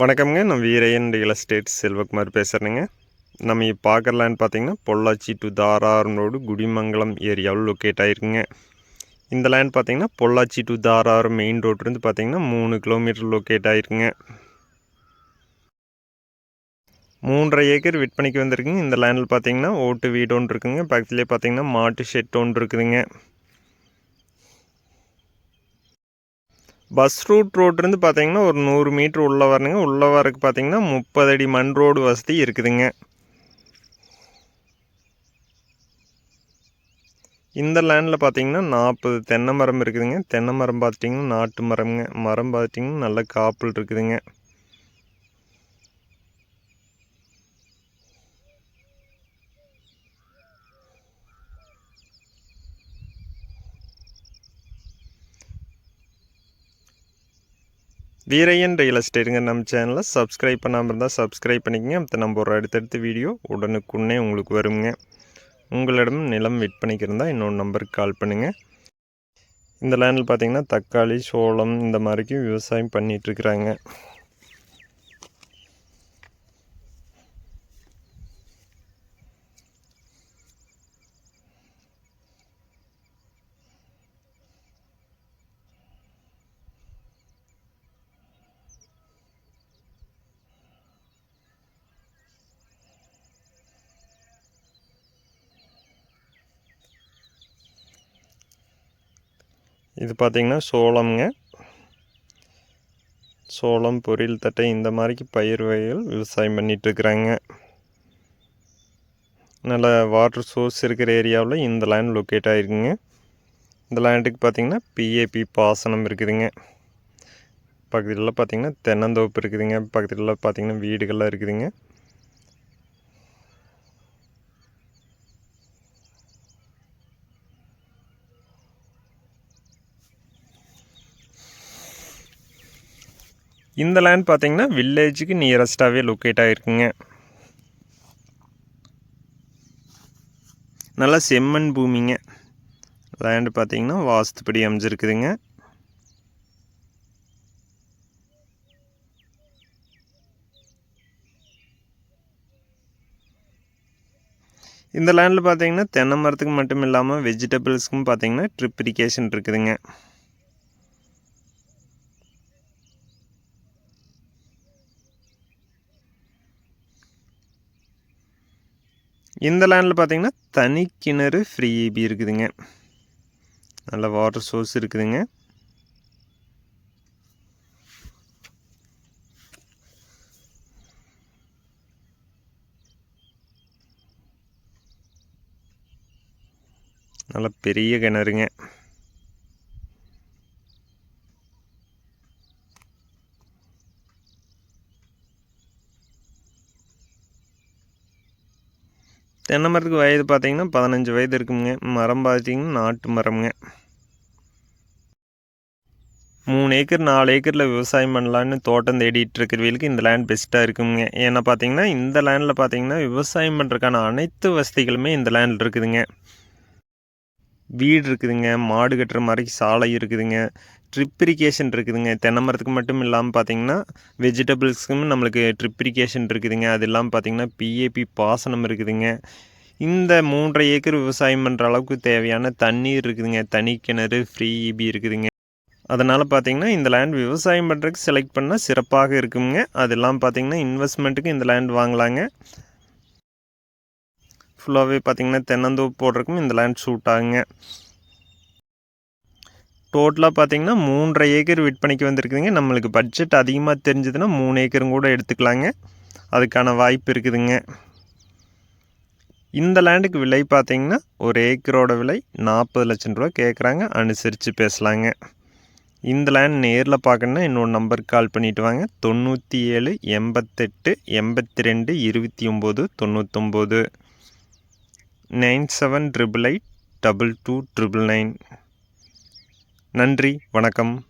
வணக்கம்ங்க. நான் Veeraiyan real estate Selvakumar பேசுகிறேங்க நம்ம இப்போ பார்க்குற லேண்ட் பார்த்தீங்கன்னா பொள்ளாச்சி டு தாராரம் ரோடு குடிமங்கலம் ஏரியாவில் லொக்கேட் ஆகிருக்குங்க இந்த லேண்ட் பார்த்திங்கன்னா பொள்ளாச்சி டு தாராரம் மெயின் ரோட்லேருந்து பார்த்தீங்கன்னா மூணு கிலோமீட்டர் லொக்கேட் ஆகிருக்குங்க மூன்றரை ஏக்கர் விற்பனைக்கு வந்திருக்குங்க. இந்த லேண்டில் பார்த்தீங்கன்னா ஓட்டு வீடு ஒன்று இருக்குங்க. பக்கத்துலேயே பார்த்தீங்கன்னா மாட்டு ஷெட் ஒன்று இருக்குதுங்க. பஸ் ரூட் ரோட்லேருந்து பார்த்தீங்கன்னா ஒரு நூறு மீட்ரு உள்ளே வரணுங்க. உள்ளே வரக்கு பார்த்தீங்கன்னா முப்பது அடி மண் ரோடு வசதி இருக்குதுங்க. இந்த லேண்டில் பார்த்தீங்கன்னா நாற்பது தென்னை மரம் இருக்குதுங்க. தென்னை மரம் பார்த்துட்டிங்கன்னா நாட்டு மரம்ங்க. மரம் பார்த்துட்டிங்கன்னா நல்ல காப்பில் இருக்குதுங்க. வீரையன் ரியல் எஸ்டேட்டுங்க நம்ம சேனலை சப்ஸ்கிரைப் பண்ணாமல் இருந்தால் சப்ஸ்கிரைப் பண்ணிக்கங்க. அப்போ நம்ம ஒரு அடுத்தடுத்த வீடியோ உடனுக்குன்னே உங்களுக்கு வருங்க. உங்களிடம் நிலம் விற்பனைக்கு இருந்தால் இன்னொரு நம்பருக்கு கால் பண்ணுங்கள் இந்த லேண்டில் பார்த்தீங்கன்னா தக்காளி சோளம் இந்த மாதிரிக்கும் விவசாயம் பண்ணிகிட்ருக்குறாங்க இது பார்த்திங்கன்னா சோளம்ங்க. சோளம் பொரியல் தட்டை இந்த மாதிரிக்கு பயிர் வகைகள் விவசாயம் பண்ணிகிட்ருக்குறாங்க நல்ல வாட்டர் சோர்ஸ் இருக்கிற ஏரியாவில் இந்த லேண்ட் லொக்கேட் ஆகிருக்குங்க இந்த லேண்டுக்கு பார்த்திங்கன்னா பிஏபி பாசனம் இருக்குதுங்க. பக்கத்தில் பார்த்திங்கன்னா தென்னந்தோப்பு இருக்குதுங்க. பக்கத்தில் பார்த்திங்கன்னா வீடுகள்லாம் இருக்குதுங்க. இந்த லேண்ட் பார்த்தீங்கன்னா வில்லேஜுக்கு நியரஸ்ட்டாகவே லொக்கேட் ஆகிருக்குங்க நல்லா செம்மண் பூமிங்க. லேண்டு பார்த்தீங்கன்னா வாஸ்துப்படி அமைஞ்சிருக்குதுங்க. இந்த லேண்டில் பார்த்தீங்கன்னா தென்னை மரத்துக்கு மட்டும் இல்லாமல் வெஜிடபிள்ஸ்க்கும் பார்த்தீங்கன்னா ட்ரிப் இரிகேஷன் இருக்குதுங்க. இந்த லேண்டில் பார்த்திங்கன்னா தனி கிணறு ஃப்ரீ ஏபி இருக்குதுங்க. நல்ல வாட்டர் சோர்ஸ் இருக்குதுங்க. நல்ல பெரிய கிணறுங்க. தென்னை மரத்துக்கு வயது பார்த்தீங்கன்னா பதினஞ்சு வயது இருக்குங்க. மரம் பார்த்தீங்கன்னா நாட்டு மரம்ங்க. மூணு ஏக்கர் நாலு ஏக்கரில் விவசாயம் பண்ணலான்னு தோட்டம் தேடிட்டு இருக்கிறவங்களுக்கு இந்த லேண்ட் பெஸ்ட்டாக இருக்குங்க. ஏன்னா பார்த்தீங்கன்னா இந்த லேண்டில் பார்த்தீங்கன்னா விவசாயம் பண்ணுறதுக்கான அனைத்து வசதிகளுமே இந்த லேண்டில் இருக்குதுங்க. வீடு இருக்குதுங்க. மாடு கட்டுற மாதிரி சாலை இருக்குதுங்க. ட்ரிப் இரிகேஷன் இருக்குதுங்க. தென்னை மரத்துக்கு மட்டும் இல்லாமல் பார்த்தீங்கன்னா வெஜிடபிள்ஸ்க்கும் நம்மளுக்கு ட்ரிப் இரிகேஷன் இருக்குதுங்க. அது இல்லாமல் பார்த்தீங்கன்னா பிஏபி பாசனம் இருக்குதுங்க. இந்த மூன்றரை ஏக்கர் விவசாயம் பண்ணுற அளவுக்கு தேவையான தண்ணீர் இருக்குதுங்க. தனி கிணறு ஃப்ரீ இபி இருக்குதுங்க. அதனால் பார்த்தீங்கன்னா இந்த லேண்ட் விவசாயம் பண்ணுறதுக்கு செலக்ட் பண்ணால் சிறப்பாக இருக்குங்க. அதெல்லாம் பார்த்தீங்கன்னா இன்வெஸ்ட்மெண்ட்டுக்கு இந்த லேண்ட் வாங்கலாங்க. ஃபுல்லாகவே பார்த்தீங்கன்னா தென்னந்தோப்பு போடுறதுக்கும் இந்த லேண்ட் சூட் ஆகுங்க. டோட்டலாக பார்த்தீங்கன்னா மூன்றரை ஏக்கர் விற்பனைக்கு வந்திருக்குதுங்க. நம்மளுக்கு பட்ஜெட் அதிகமாக தெரிஞ்சதுன்னா மூணு ஏக்கரும் கூட எடுத்துக்கலாங்க. அதுக்கான வாய்ப்பு இருக்குதுங்க. இந்த லேண்டுக்கு விலை பார்த்தீங்கன்னா ஒரு ஏக்கரோட விலை நாற்பது லட்சம் ரூபா கேட்குறாங்க அனுசரித்து பேசலாங்க. இந்த லேண்ட் நேரில் பார்க்கணுன்னா இன்னொரு நம்பருக்கு கால் பண்ணிவிட்டு வாங்க. தொண்ணூற்றி ஏழு எண்பத்தெட்டு எண்பத்தி ரெண்டு இருபத்தி ஒம்பது தொண்ணூத்தொம்பது. Nine seven triple eight double two triple nine நன்றி வணக்கம்.